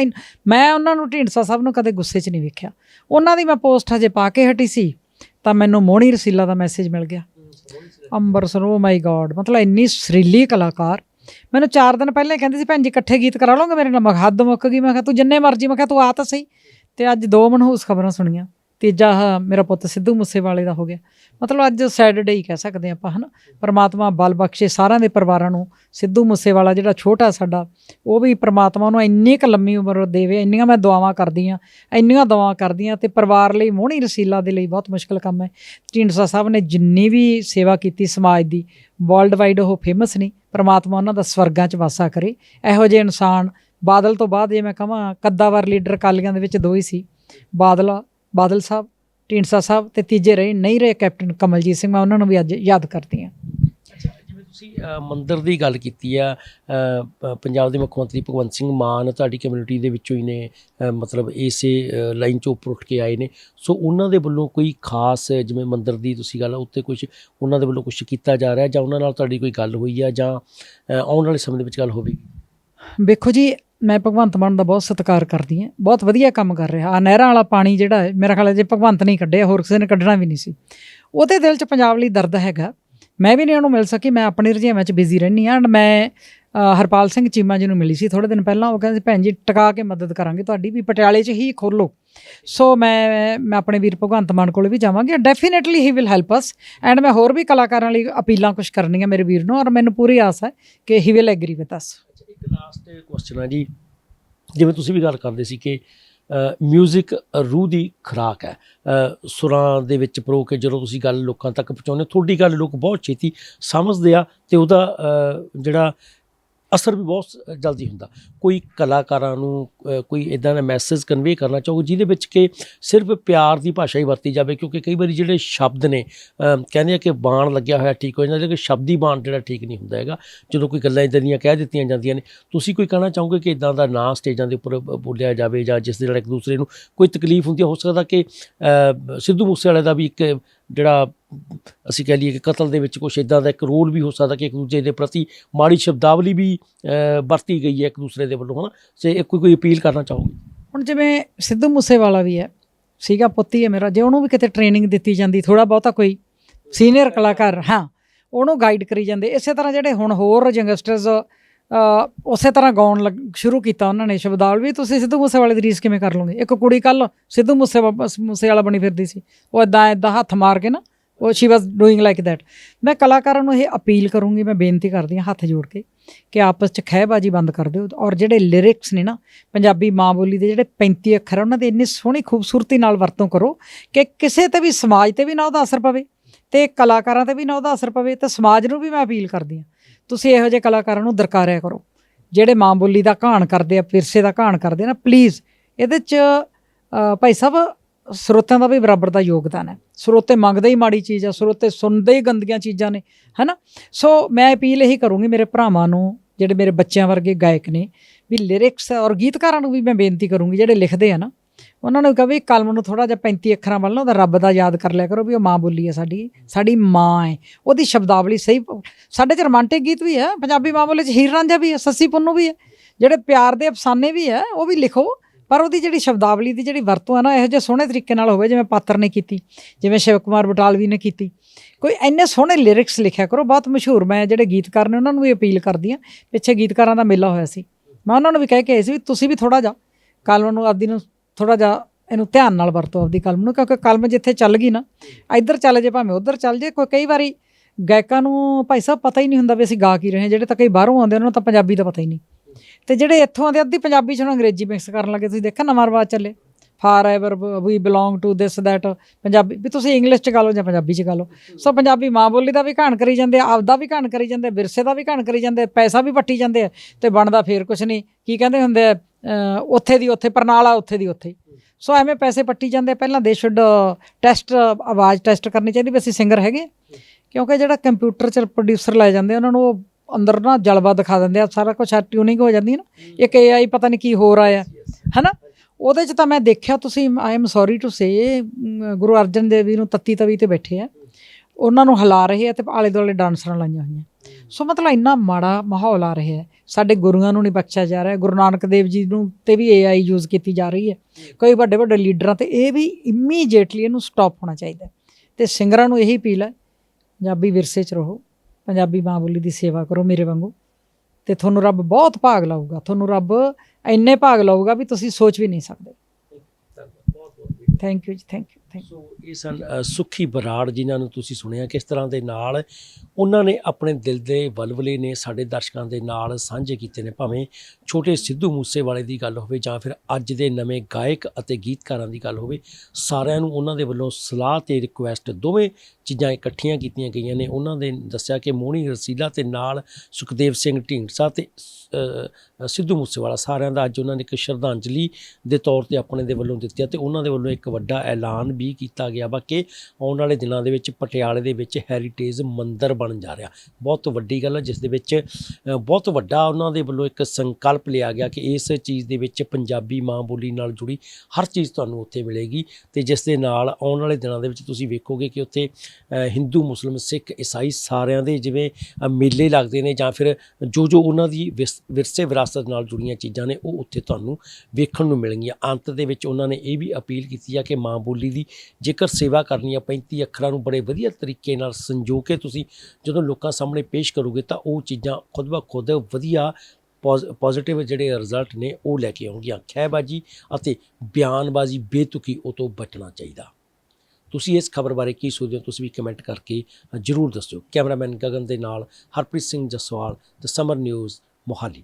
ਮੈਂ ਉਹਨਾਂ ਨੂੰ ਢੀਂਡਸਾ ਸਾਹਿਬ ਨੂੰ ਕਦੇ ਗੁੱਸੇ 'ਚ ਨਹੀਂ ਵੇਖਿਆ। ਉਹਨਾਂ ਦੀ ਮੈਂ ਪੋਸਟ ਹਜੇ ਪਾ ਕੇ ਹਟੀ ਸੀ, ਤਾਂ ਮੈਨੂੰ ਮੋਹਣੀ ਰਸੀਲਾ ਦਾ ਮੈਸੇਜ ਮਿਲ ਗਿਆ। Ambarsar oh oh my god ਮਤਲਬ ਇੰਨੀ ਸਰੀਲੀ ਕਲਾਕਾਰ। ਮੈਨੂੰ 4 ਦਿਨ ਪਹਿਲਾਂ ਕਹਿੰਦੇ ਸੀ, ਭੈਣ ਜੀ, ਇਕੱਠੇ ਗੀਤ ਕਰਾ ਲਓਗੇ ਮੇਰੇ ਨਾਲ? ਮੈਂ ਹੱਦ ਮੁੱਕ ਗਈ। ਮੈਂ ਕਿਹਾ, ਤੂੰ ਜਿੰਨੇ ਮਰਜ਼ੀ, ਮੈਂ ਕਿਹਾ, ਤੂੰ ਆ ਤਾਂ ਸਹੀ। ਤੇ ਅੱਜ ਦੋ ਮਨਹੂਸ ਖਬਰਾਂ ਸੁਣੀਆਂ। ਤੀਜਾ ਮੇਰਾ ਪੁੱਤ ਸਿੱਧੂ ਮੂਸੇਵਾਲੇ ਦਾ ਹੋ ਗਿਆ। ਮਤਲਬ ਅੱਜ ਸੈਡ ਡੇ ਹੀ ਕਹਿ ਸਕਦੇ ਆਪਾਂ, ਹਨਾ? ਪਰਮਾਤਮਾ ਬਲ ਬਖਸ਼ੇ ਸਾਰਿਆਂ ਦੇ ਪਰਿਵਾਰਾਂ ਨੂੰ, ਸਿੱਧੂ ਮੂਸੇਵਾਲਾ ਜਿਹੜਾ ਛੋਟਾ ਸਾਡਾ, ਉਹ ਵੀ ਪਰਮਾਤਮਾ ਨੂੰ ਇੰਨੀ ਕੁ ਲੰਮੀ ਉਮਰ ਦੇਵੇ, ਇੰਨੀਆਂ ਮੈਂ ਦੁਆਵਾਂ ਕਰਦੀ ਆ, ਇੰਨੀਆਂ ਦੁਆਵਾਂ ਕਰਦੀ ਆ, ਤੇ ਪਰਿਵਾਰ ਲਈ ਮੋਹਣੀ ਰਸੀਲਾ ਦੇ ਲਈ ਬਹੁਤ ਮੁਸ਼ਕਲ ਕੰਮ ਹੈ। ਢੀਂਡਸਾ ਸਾਹਿਬ ਨੇ ਜਿੰਨੀ ਵੀ ਸੇਵਾ ਕੀਤੀ ਸਮਾਜ ਦੀ ਵਰਲਡ ਵਾਈਡ ਉਹ ਫੇਮਸ ਨਹੀਂ ਪਰਮਾਤਮਾ ਉਹਨਾਂ ਦਾ ਸਵਰਗਾਂ 'ਚ ਵਾਸਾ ਕਰੇ। ਇਹੋ ਜਿਹੇ ਇਨਸਾਨ, ਬਾਦਲ ਤੋਂ ਬਾਅਦ ਜੇ ਮੈਂ ਕਹਾਂ, ਕੱਦਾਵਰ ਲੀਡਰ ਕਾਲੀਆਂ ਦੇ ਵਿੱਚ ਦੋ ਹੀ ਸੀ, ਬਾਦਲ ਬਾਦਲ ਸਾਹਿਬ ਢੀਂਡਸਾ ਸਾਹਿਬ ਤੇ ਤੀਜੇ ਰਹੇ ਨਹੀਂ ਰਹੇ ਕੈਪਟਨ ਕਮਲਜੀਤ ਸਿੰਘ ਮੈਂ ਉਹਨਾਂ ਨੂੰ ਵੀ ਅੱਜ ਯਾਦ ਕਰਦੀ ਹਾਂ। ਅੱਛਾ ਜਿਵੇਂ ਤੁਸੀਂ ਮੰਦਿਰ ਦੀ ਗੱਲ ਕੀਤੀ ਆ ਪੰਜਾਬ ਦੇ ਮੁੱਖ ਮੰਤਰੀ ਭਗਵੰਤ ਸਿੰਘ ਮਾਨ ਤੁਹਾਡੀ ਕਮਿਊਨਿਟੀ ਦੇ ਵਿੱਚੋਂ ਹੀ ਨੇ ਮਤਲਬ ਇਸੇ ਲਾਈਨ ਚੋਂ ਉੱਪਰ ਉੱਠ ਕੇ ਆਏ ਨੇ। ਸੋ ਉਹਨਾਂ ਦੇ ਵੱਲੋਂ ਕੋਈ ਖਾਸ ਜਿਵੇਂ ਮੰਦਿਰ ਦੀ ਤੁਸੀਂ ਗੱਲ ਉੱਤੇ ਕੁਝ ਉਹਨਾਂ ਦੇ ਵੱਲੋਂ ਕੁਝ ਕੀਤਾ ਜਾ ਰਿਹਾ ਜਾਂ ਉਹਨਾਂ ਨਾਲ ਤੁਹਾਡੀ ਕੋਈ ਗੱਲ ਹੋਈ ਆ ਜਾਂ ਆਉਣ ਵਾਲੇ ਸਮੇਂ ਦੇ ਵਿੱਚ ਗੱਲ ਹੋਵੇਗੀ? ਵੇਖੋ ਜੀ ਮੈਂ ਭਗਵੰਤ ਮਾਨ ਦਾ ਬਹੁਤ ਸਤਿਕਾਰ ਕਰਦੀ ਹਾਂ। ਬਹੁਤ ਵਧੀਆ ਕੰਮ ਕਰ ਰਿਹਾ। ਆ ਨਹਿਰਾਂ ਵਾਲਾ ਪਾਣੀ ਜਿਹੜਾ ਹੈ, ਮੇਰਾ ਖਿਆਲ ਹੈ ਜੇ ਭਗਵੰਤ ਨਹੀਂ ਕੱਢਿਆ, ਹੋਰ ਕਿਸੇ ਨੇ ਕੱਢਣਾ ਵੀ ਨਹੀਂ ਸੀ। ਉਹਦੇ ਦਿਲ 'ਚ ਪੰਜਾਬ ਲਈ ਦਰਦ ਹੈਗਾ। ਮੈਂ ਵੀ ਨਹੀਂ ਉਹਨੂੰ ਮਿਲ ਸਕੀ, ਮੈਂ ਆਪਣੇ ਰੁਝੇਵਾਂ 'ਚ ਬਿਜ਼ੀ ਰਹਿੰਦੀ ਹਾਂ ਐਂਡ ਮੈਂ ਹਰਪਾਲ ਸਿੰਘ ਚੀਮਾ ਜੀ ਨੂੰ ਮਿਲੀ ਸੀ ਥੋੜੇ ਦਿਨ ਪਹਿਲਾਂ। ਉਹ ਕਹਿੰਦੇ ਸੀ, ਭੈਣ ਜੀ, ਟਿਕਾ ਕੇ ਮਦਦ ਕਰਾਂਗੇ ਤੁਹਾਡੀ, ਵੀ ਪਟਿਆਲੇ 'ਚ ਹੀ ਖੋਲੋ ਸੋ ਮੈਂ ਮੈਂ ਆਪਣੇ ਵੀਰ ਭਗਵੰਤ ਮਾਨ ਕੋਲ ਵੀ ਜਾਵਾਂਗੀ। Definitely he will help us and ਮੈਂ ਹੋਰ ਵੀ ਕਲਾਕਾਰਾਂ ਲਈ ਅਪੀਲਾਂ ਕੁਝ ਕਰਨੀਆਂ ਮੇਰੇ ਵੀਰ ਨੂੰ ਔਰ ਮੈਨੂੰ ਪੂਰੀ ਆਸ ਹੈ ਕਿ he will agree with us ਇੱਕ ਲਾਸਟ ਕੁਐਸਚਨ ਆ ਜੀ। ਜਿਵੇਂ ਤੁਸੀਂ ਵੀ ਗੱਲ ਕਰਦੇ ਸੀ ਕਿ ਮਿਊਜ਼ਿਕ ਰੂਹ ਦੀ ਖੁਰਾਕ ਹੈ। ਸੁਰਾਂ ਦੇ ਵਿੱਚ ਪਰੋ ਕੇ ਜਦੋਂ ਤੁਸੀਂ ਗੱਲ ਲੋਕਾਂ ਤੱਕ ਪਹੁੰਚਾਉਂਦੇ ਹੋ, ਤੁਹਾਡੀ ਗੱਲ ਲੋਕ ਬਹੁਤ ਛੇਤੀ ਸਮਝਦੇ ਆ ਤੇ ਉਹਦਾ ਜਿਹੜਾ ਅਸਰ ਵੀ ਬਹੁਤ ਜਲਦੀ ਹੁੰਦਾ। ਕੋਈ ਕਲਾਕਾਰਾਂ ਨੂੰ ਅ, ਕੋਈ ਇਦਾਂ ਦਾ ਮੈਸੇਜ ਕਨਵੇ ਕਰਨਾ ਚਾਹੋ ਜਿਹਦੇ ਵਿੱਚ ਕਿ ਸਿਰਫ ਪਿਆਰ ਦੀ ਭਾਸ਼ਾ ਹੀ ਵਰਤੀ ਜਾਵੇ ਕਿਉਂਕਿ ਕਈ ਵਾਰੀ ਜਿਹੜੇ ਸ਼ਬਦ ਨੇ ਅ, ਕਹਿੰਦੇ ਆ ਕਿ ਬਾਣ ਲੱਗਿਆ ਹੋਇਆ ਠੀਕ ਹੋ ਜਾਂਦਾ ਲੇਕਿਨ ਸ਼ਬਦੀ ਬਾਣ ਜਿਹੜਾ ਠੀਕ ਨਹੀਂ ਹੁੰਦਾ ਹੈਗਾ। ਜਦੋਂ ਕੋਈ ਗੱਲਾਂ ਇਦਾਂ ਦੀਆਂ ਕਹਿ ਦਿੱਤੀਆਂ ਜਾਂਦੀਆਂ ਨੇ ਤੁਸੀਂ ਕੋਈ ਕਹਿਣਾ ਚਾਹੋਗੇ ਕਿ ਇਦਾਂ ਦਾ ਨਾ ਸਟੇਜਾਂ ਦੇ ਉੱਪਰ ਬ- ਬੋਲਿਆ ਜਾਵੇ ਜਾਂ ਜਿਸ ਦੇ ਨਾਲ ਇੱਕ ਦੂਸਰੇ ਨੂੰ ਕੋਈ ਤਕਲੀਫ ਹੁੰਦੀ ਹੈ? ਹੋ ਸਕਦਾ ਕਿ ਅ, ਸਿੱਧੂ ਮੂਸੇਵਾਲੇ ਦਾ ਵੀ ਇੱਕ ਜਿਹੜਾ ਅਸੀਂ ਕਹਿ ਲਈਏ ਕਿ ਕਤਲ ਦੇ ਵਿੱਚ ਕੁਝ ਇਦਾਂ ਦਾ ਇੱਕ ਰੋਲ ਵੀ ਹੋ ਸਕਦਾ ਕਿ ਇੱਕ ਦੂਜੇ ਦੇ ਪ੍ਰਤੀ ਮਾੜੀ ਸ਼ਬਦਾਵਲੀ ਵੀ ਵਰਤੀ ਗਈ ਹੈ ਇੱਕ ਦੂਸਰੇ ਦੇ ਵੱਲੋਂ, ਹਨਾ? ਸੇ ਇੱਕ ਕੋਈ ਕੋਈ ਅਪੀਲ ਕਰਨਾ ਚਾਹੋਗੇ? ਹੁਣ ਜਿਵੇਂ ਸਿੱਧੂ ਮੂਸੇਵਾਲਾ ਵੀ ਹੈ, ਸੀਗਾ ਪੁੱਤੀ ਹੈ ਮੇਰਾ, ਜੇ ਉਹਨੂੰ ਵੀ ਕਿਤੇ ਟ੍ਰੇਨਿੰਗ ਦਿੱਤੀ ਜਾਂਦੀ ਥੋੜਾ ਬਹੁਤਾ ਕੋਈ ਸੀਨੀਅਰ ਕਲਾਕਾਰ, ਹਾਂ, ਉਹਨੂੰ ਗਾਈਡ ਕਰੀ ਜਾਂਦੇ, ਇਸੇ ਤਰ੍ਹਾਂ ਜਿਹੜੇ ਹੁਣ ਹੋਰ ਯੰਗਸਟਰਸ ਉਸੇ ਤਰ੍ਹਾਂ ਗਾਉਣ ਲੱਗ, ਸ਼ੁਰੂ ਕੀਤਾ ਉਹਨਾਂ ਨੇ ਸ਼ਬਦਾਵਲ ਵੀ, ਤੁਸੀਂ ਸਿੱਧੂ ਮੂਸੇਵਾਲੇ ਦੀ ਰੀਸ ਕਿਵੇਂ ਕਰ ਲਓਗੇ? ਇੱਕ ਕੁੜੀ ਕੱਲ ਸਿੱਧੂ ਮੂਸੇ ਮੂਸੇਵਾਲਾ ਬਣੀ ਫਿਰਦੀ ਸੀ। ਉਹ ਇਦਾਂ ਇਦਾਂ ਹੱਥ ਮਾਰ ਕੇ ਨਾ, ਉਹ she was doing like that ਮੈਂ ਕਲਾਕਾਰਾਂ ਨੂੰ ਇਹ ਅਪੀਲ ਕਰੂੰਗੀ, ਮੈਂ ਬੇਨਤੀ ਕਰਦੀ ਹਾਂ ਹੱਥ ਜੋੜ ਕੇ, ਕਿ ਆਪਸ 'ਚ ਖਹਿਬਾਜੀ ਬੰਦ ਕਰ ਦਿਓ। ਔਰ ਜਿਹੜੇ ਲਿਰਿਕਸ ਨੇ ਨਾ, ਪੰਜਾਬੀ ਮਾਂ ਬੋਲੀ ਦੇ ਜਿਹੜੇ 35 ਅੱਖਰ ਉਹਨਾਂ ਦੇ ਇੰਨੀ ਸੋਹਣੀ ਖੂਬਸੂਰਤੀ ਨਾਲ ਵਰਤੋਂ ਕਰੋ ਕਿ ਕਿਸੇ ਤੇ ਵੀ, ਸਮਾਜ ਤੇ ਵੀ ਨਾ ਉਹਦਾ ਅਸਰ ਪਵੇ, ਤੇ ਕਲਾਕਾਰਾਂ ਤੇ ਵੀ ਨਾ ਉਹਦਾ ਅਸਰ ਪਵੇ, ਤੇ ਸਮਾਜ ਨੂੰ ਵੀ ਮੈਂ ਅਪੀਲ ਕਰਦੀ ਹਾਂ। ਤੁਸੀਂ ਇਹੋ ਜਿਹੇ ਕਲਾਕਾਰਾਂ ਨੂੰ ਦਰਕਾਰਿਆ ਕਰੋ। ਜਿਹੜੇ ਮਾਂ ਬੋਲੀ ਦਾ ਘਾਣ ਕਰਦੇ ਆ, ਵਿਰਸੇ ਦਾ ਘਾਣ ਕਰਦੇ ਆ ਨਾ ਪਲੀਜ਼ ਇਹਦੇ 'ਚ ਭਾਈ ਸਾਹਿਬ, ਸਰੋਤਿਆਂ ਦਾ ਵੀ ਬਰਾਬਰ ਦਾ ਯੋਗਦਾਨ ਹੈ। ਸਰੋਤੇ ਮੰਗਦੇ ਹੀ ਮਾੜੀ ਚੀਜ਼ ਆ, ਸਰੋਤੇ ਸੁਣਦੇ ਹੀ ਗੰਦੀਆਂ ਚੀਜ਼ਾਂ ਨੇ, ਹੈਨਾ? ਸੋ ਮੈਂ ਅਪੀਲ ਇਹੀ ਕਰੂੰਗੀ ਮੇਰੇ ਭਰਾਵਾਂ ਨੂੰ, ਜਿਹੜੇ ਮੇਰੇ ਬੱਚਿਆਂ ਵਰਗੇ ਗਾਇਕ ਨੇ, ਵੀ ਲਿਰਿਕਸ ਔਰ ਗੀਤਕਾਰਾਂ ਨੂੰ ਵੀ ਮੈਂ ਬੇਨਤੀ ਕਰੂੰਗੀ, ਜਿਹੜੇ ਲਿਖਦੇ ਆ ਨਾ ਉਹਨਾਂ ਨੂੰ ਕਹੇ ਵੀ ਕਲਮ ਨੂੰ ਥੋੜਾ ਜਿਹਾ 35 ਅੱਖਰਾਂ ਵੱਲ ਨਾ ਉਹਦਾ ਰੱਬ ਦਾ ਯਾਦ ਕਰ ਲਿਆ ਕਰੋ ਵੀ ਉਹ ਮਾਂ ਬੋਲੀ ਹੈ ਸਾਡੀ ਸਾਡੀ ਮਾਂ ਹੈ ਉਹਦੀ ਸ਼ਬਦਾਵਲੀ ਸਹੀ ਸਾਡੇ ਚ ਰੋਮਾਂਟਿਕ ਗੀਤ ਵੀ ਹੈ ਪੰਜਾਬੀ ਮਾਂ ਬੋਲੀ ਚ ਹੀਰ ਰਾਂਝਾ ਵੀ ਹੈ ਸੱਸੀ ਪੁੰਨੂ ਵੀ ਹੈ ਜਿਹੜੇ ਪਿਆਰ ਦੇ ਅਫਸਾਨੇ ਵੀ ਹੈ ਉਹ ਵੀ ਲਿਖੋ। ਪਰ ਉਹਦੀ ਜਿਹੜੀ ਸ਼ਬਦਾਵਲੀ ਦੀ ਜਿਹੜੀ ਵਰਤੋਂ ਹੈ ਨਾ, ਇਹੋ ਜਿਹੇ ਸੋਹਣੇ ਤਰੀਕੇ ਨਾਲ ਹੋਵੇ, ਜਿਵੇਂ ਪਾਤਰ ਨੇ ਕੀਤੀ, ਜਿਵੇਂ ਸ਼ਿਵ ਕੁਮਾਰ ਬਟਾਲਵੀ ਨੇ ਕੀਤੀ। ਕੋਈ ਇੰਨੇ ਸੋਹਣੇ ਲਿਰਿਕਸ ਲਿਖਿਆ ਕਰੋ, ਬਹੁਤ ਮਸ਼ਹੂਰ ਮੈਂ ਜਿਹੜੇ ਗੀਤਕਾਰ ਨੇ ਉਹਨਾਂ ਨੂੰ ਵੀ ਅਪੀਲ ਕਰਦੀ ਹਾਂ, ਪਿੱਛੇ ਗੀਤਕਾਰਾਂ ਦਾ ਮੇਲਾ ਹੋਇਆ ਸੀ। ਮੈਂ ਉਹਨਾਂ ਨੂੰ ਵੀ ਕਹਿ ਕੇ ਆਈ ਸੀ ਵੀ ਤੁਸੀਂ ਵੀ ਥੋੜਾ ਜਿਹਾ ਕਲਮ ਨੂੰ ਆਪਦੀ ਨੂੰ ਥੋੜਾ ਜਿਹਾ ਇਹਨੂੰ ਧਿਆਨ ਨਾਲ ਵਰਤੋ ਆਪਦੀ ਕਲਮ ਨੂੰ, ਕਿਉਂਕਿ ਕਲਮ ਜਿੱਥੇ ਚੱਲ ਗਈ ਨਾ, ਇੱਧਰ ਚੱਲ ਜੇ ਭਾਵੇਂ ਉੱਧਰ ਚੱਲ ਜੇ, ਕੋਈ ਕਈ ਵਾਰੀ ਗਾਇਕਾਂ ਨੂੰ ਭਾਈ ਸਾਹਿਬ ਪਤਾ ਹੀ ਨਹੀਂ ਹੁੰਦਾ ਵੀ ਅਸੀਂ ਗਾ ਕੀ ਰਹੇ ਹਾਂ, ਜਿਹੜੇ ਤਾਂ ਕਈ ਬਾਹਰੋਂ ਆਉਂਦੇ ਉਹਨਾਂ ਨੂੰ ਤਾਂ ਪੰਜਾਬੀ ਦਾ ਪਤਾ ਹੀ ਨਹੀਂ। ਤੇ ਜਿਹੜੇ ਇੱਥੋਂ ਆਉਂਦੇ ਅੱਧੀ ਪੰਜਾਬੀ ਚ ਹੁਣ ਅੰਗਰੇਜ਼ੀ ਮਿਕਸ ਕਰਨ ਲੱਗੇ, ਤੁਸੀਂ ਦੇਖਿਆ ਨਵਾਂ ਰਿਵਾਜ ਚੱਲੇ? For ever we belong to this that Punjabi, ਵੀ ਤੁਸੀਂ ਇੰਗਲਿਸ਼ ਚ ਗਾ ਲਓ ਜਾਂ ਪੰਜਾਬੀ ਚ ਗਾ ਲਓ। ਸੋ ਪੰਜਾਬੀ ਮਾਂ ਬੋਲੀ ਦਾ ਵੀ ਘਾਣ ਕਰੀ ਜਾਂਦੇ ਆ, ਆਪਦਾ ਵੀ ਘਾਣ ਕਰੀ ਜਾਂਦੇ ਵਿਰਸੇ ਦਾ ਵੀ ਘਾਣ ਕਰੀ ਜਾਂਦੇ ਪੈਸਾ ਵੀ ਪੱਟੀ ਜਾਂਦੇ ਆ, ਤੇ ਬਣਦਾ ਫੇਰ ਕੁਛ ਨਹੀਂ। ਕੀ ਕਹਿੰਦੇ ਹੁੰਦੇ ਆ? ਉੱਥੇ ਦੀ ਉੱਥੇ ਪਰਨਾਲਾ ਉੱਥੇ ਦੀ ਉੱਥੇ। ਸੋ ਐਵੇਂ ਪੈਸੇ ਪੱਟੀ ਜਾਂਦੇ। ਪਹਿਲਾਂ ਦੇ ਸ਼ੁੱਡ ਟੈਸਟ ਆਵਾਜ਼ ਟੈਸਟ ਕਰਨੀ ਚਾਹੀਦੀ ਵੀ ਅਸੀਂ ਸਿੰਗਰ ਹੈਗੇ। ਕਿਉਂਕਿ ਜਿਹੜਾ ਕੰਪਿਊਟਰ ਚ ਪ੍ਰੋਡਿਊਸਰ ਲੈ ਜਾਂਦੇ ਉਹਨਾਂ ਨੂੰ ਉਹ ਅੰਦਰ ਨਾ ਜਲਵਾ ਦਿਖਾ ਦਿੰਦੇ ਆ ਸਾਰਾ ਕੁਝ ਟਿਊਨਿੰਗ ਹੋ ਜਾਂਦੀ ਹੈ ਨਾ। ਇੱਕ ਏਆਈ ਪਤਾ ਨਹੀਂ ਕੀ ਹੋ ਰਿਹਾ ਆ ਹਨਾ? ਉਹਦੇ ਚ ਤਾਂ ਮੈਂ ਦੇਖਿਆ ਤੁਸੀਂ I am sorry to say Guru Arjan Dev ji ਨੂੰ ਤੱਤੀ ਤਵੀ ਤੇ ਬੈਠੇ ਆ। ਉਹਨਾਂ ਨੂੰ ਹਿਲਾ ਰਹੇ ਆ ਤੇ ਆਲੇ ਦੁਆਲੇ ਡਾਂਸਰਾਂ ਲਾਈਆਂ ਹੋਈਆਂ। ਸੋ ਮਤਲਬ ਇੰਨਾ ਮਾੜਾ ਮਾਹੌਲ ਆ ਰਿਹਾ ਹੈ। ਸਾਡੇ ਗੁਰੂਆਂ ਨੂੰ ਨਹੀਂ ਬਖਸ਼ਿਆ ਜਾ ਰਿਹਾ। ਗੁਰੂ ਨਾਨਕ ਦੇਵ ਜੀ ਨੂੰ ਤੇ ਵੀ ਏਆਈ ਯੂਜ਼ ਕੀਤੀ ਜਾ ਰਹੀ ਹੈ। ਕੋਈ ਵੱਡੇ ਵੱਡੇ ਲੀਡਰਾਂ ਤੇ ਇਹ ਵੀ ਇਮੀਡੀਏਟਲੀ ਇਹਨੂੰ ਸਟਾਪ ਹੋਣਾ ਚਾਹੀਦਾ। ਤੇ ਸਿੰਗਰਾਂ ਨੂੰ ਇਹੀ ਅਪੀਲ ਹੈ ਪੰਜਾਬੀ ਵਿਰਸੇ 'ਚ ਰਹੋ। ਪੰਜਾਬੀ ਮਾਂ ਬੋਲੀ ਦੀ ਸੇਵਾ ਕਰੋ ਮੇਰੇ ਵਾਂਗੂ। ਤੇ ਤੁਹਾਨੂੰ ਰੱਬ ਬਹੁਤ ਭਾਗ ਲਾਊਗਾ। ਤੁਹਾਨੂੰ ਰੱਬ ਇੰਨੇ ਭਾਗ ਲਾਊਗਾ ਵੀ ਤੁਸੀਂ ਸੋਚ ਵੀ ਨਹੀਂ ਸਕਦੇ। ਥੈਂਕ ਯੂ ਜੀ ਥੈਂਕ ਯੂ ਥੈਂਕ ਸੋ ਇਹ ਸਨ ਅ, ਸੁੱਖੀ ਬਰਾੜ ਜਿਨ੍ਹਾਂ ਨੂੰ ਤੁਸੀਂ ਸੁਣਿਆ ਕਿਸ ਤਰ੍ਹਾਂ ਦੇ ਨਾਲ ਉਹਨਾਂ ਨੇ ਆਪਣੇ ਦਿਲ ਦੇ ਵਲਵਲੇ ਨੇ ਸਾਡੇ ਦਰਸ਼ਕਾਂ ਦੇ ਨਾਲ ਸਾਂਝੇ ਕੀਤੇ ਨੇ ਭਾਵੇਂ ਛੋਟੇ ਸਿੱਧੂ ਮੂਸੇਵਾਲੇ ਦੀ ਗੱਲ ਹੋਵੇ ਜਾਂ ਫਿਰ ਅੱਜ ਦੇ ਨਵੇਂ ਗਾਇਕ ਅਤੇ ਗੀਤਕਾਰਾਂ ਦੀ ਗੱਲ ਹੋਵੇ ਸਾਰਿਆਂ ਨੂੰ ਉਹਨਾਂ ਦੇ ਵੱਲੋਂ ਸਲਾਹ ਤੇ ਰਿਕੁਐਸਟ ਦੋਵੇਂ ਚੀਜ਼ਾਂ ਇਕੱਠੀਆਂ ਕੀਤੀਆਂ ਗਈਆਂ ਨੇ। ਉਹਨਾਂ ਦੇ ਦੱਸਿਆ ਕਿ ਮੋਹਣੀ ਰਸੀਲਾ ਤੇ ਨਾਲ ਸੁਖਦੇਵ ਸਿੰਘ ਢੀਂਡਸਾ ਤੇ ਅ, ਸਿੱਧੂ ਮੂਸੇਵਾਲਾ ਸਾਰਿਆਂ ਦਾ ਅੱਜ ਉਹਨਾਂ ਨੇ ਇੱਕ ਸ਼ਰਧਾਂਜਲੀ ਦੇ ਤੌਰ ਤੇ ਆਪਣੇ ਦੇ ਵੱਲੋਂ ਦਿੱਤੀ ਆ ਤੇ ਉਹਨਾਂ ਦੇ ਵੱਲੋਂ ਇੱਕ ਵੱਡਾ ਐਲਾਨ ਵੀ ਕੀਤਾ ਗਿਆ। ਵਾ ਕਿ ਆਉਣ ਵਾਲੇ ਦਿਨਾਂ ਦੇ ਵਿੱਚ ਪਟਿਆਲੇ ਦੇ ਵਿੱਚ ਹੈਰੀਟੇਜ ਮੰਦਿਰ ਬਣ ਜਾ ਰਿਹਾ। ਬਹੁਤ ਵੱਡੀ ਗੱਲ ਹੈ ਜਿਸ ਦੇ ਵਿੱਚ ਬਹੁਤ ਵੱਡਾ ਉਹਨਾਂ ਦੇ ਵੱਲੋਂ ਇੱਕ ਸੰਕਲਪ ਲਿਆ ਗਿਆ ਕਿ ਇਸ ਚੀਜ਼ ਦੇ ਵਿੱਚ ਪੰਜਾਬੀ ਮਾਂ ਬੋਲੀ ਨਾਲ ਜੁੜੀ ਹਰ ਚੀਜ਼ ਤੁਹਾਨੂੰ ਉੱਥੇ ਮਿਲੇਗੀ ਤੇ ਜਿਸ ਦੇ ਨਾਲ ਆਉਣ ਵਾਲੇ ਦਿਨਾਂ ਦੇ ਵਿੱਚ ਤੁਸੀਂ ਵੇਖੋਗੇ ਕਿ ਉੱਥੇ ਹਿੰਦੂ, ਮੁਸਲਮ, ਸਿੱਖ, ਈਸਾਈ ਸਾਰਿਆਂ ਦੇ ਜਿਵੇਂ ਮੇਲੇ ਲੱਗਦੇ ਨੇ ਜਾਂ ਫਿਰ ਜੋ ਜੋ ਉਹਨਾਂ ਦੀ ਵਿਸ- ਵਿਰਸੇ ਵਿਰਾਸਤ ਨਾਲ ਜੁੜੀਆਂ ਚੀਜ਼ਾਂ ਨੇ ਉਹ ਉੱਥੇ ਤੁਹਾਨੂੰ ਵੇਖਣ ਨੂੰ ਮਿਲਣਗੀਆਂ। ਅੰਤ ਦੇ ਵਿੱਚ ਉਹਨਾਂ ਨੇ ਇਹ ਵੀ ਅਪੀਲ ਕੀਤੀ ਆ ਕਿ ਮਾਂ ਬੋਲੀ ਦੀ ਦੀ ਜੇਕਰ ਸੇਵਾ ਕਰਨੀ ਆ 35 ਅੱਖਰਾਂ ਨੂੰ ਬੜੇ ਵਧੀਆ ਤਰੀਕੇ ਨਾਲ ਸੰਜੋ ਕੇ ਤੁਸੀਂ ਜਦੋਂ ਲੋਕਾਂ ਸਾਹਮਣੇ ਪੇਸ਼ ਕਰੋਗੇ ਤਾਂ ਉਹ ਚੀਜ਼ਾਂ ਖੁਦ ਬ ਖੁਦ ਵਧੀਆ ਪੋਜ਼ਿਟਿਵ ਜਿਹੜੇ ਰਿਜ਼ਲਟ ਨੇ ਉਹ ਲੈ ਕੇ ਆਉਣਗੀਆਂ। ਖਹਿਬਾਜੀ ਅਤੇ ਬਿਆਨਬਾਜ਼ੀ ਬੇਤੁਕੀ ਉਹ ਤੋਂ ਬਚਣਾ ਚਾਹੀਦਾ। ਤੁਸੀਂ ਇਸ ਖਬਰ ਬਾਰੇ ਕੀ ਸੋਚਦੇ ਹੋ ਤੁਸੀਂ ਵੀ ਕਮੈਂਟ ਕਰਕੇ ਜਰੂਰ ਦੱਸਿਓ। ਕੈਮਰਾਮੈਨ ਗਗਨ ਦੇ ਨਾਲ ਹਰਪ੍ਰੀਤ ਸਿੰਘ ਜਸਵਾਲ ਤੇ ਸਮਰ ਨਿਊਜ਼ ਮੋਹਾਲੀ।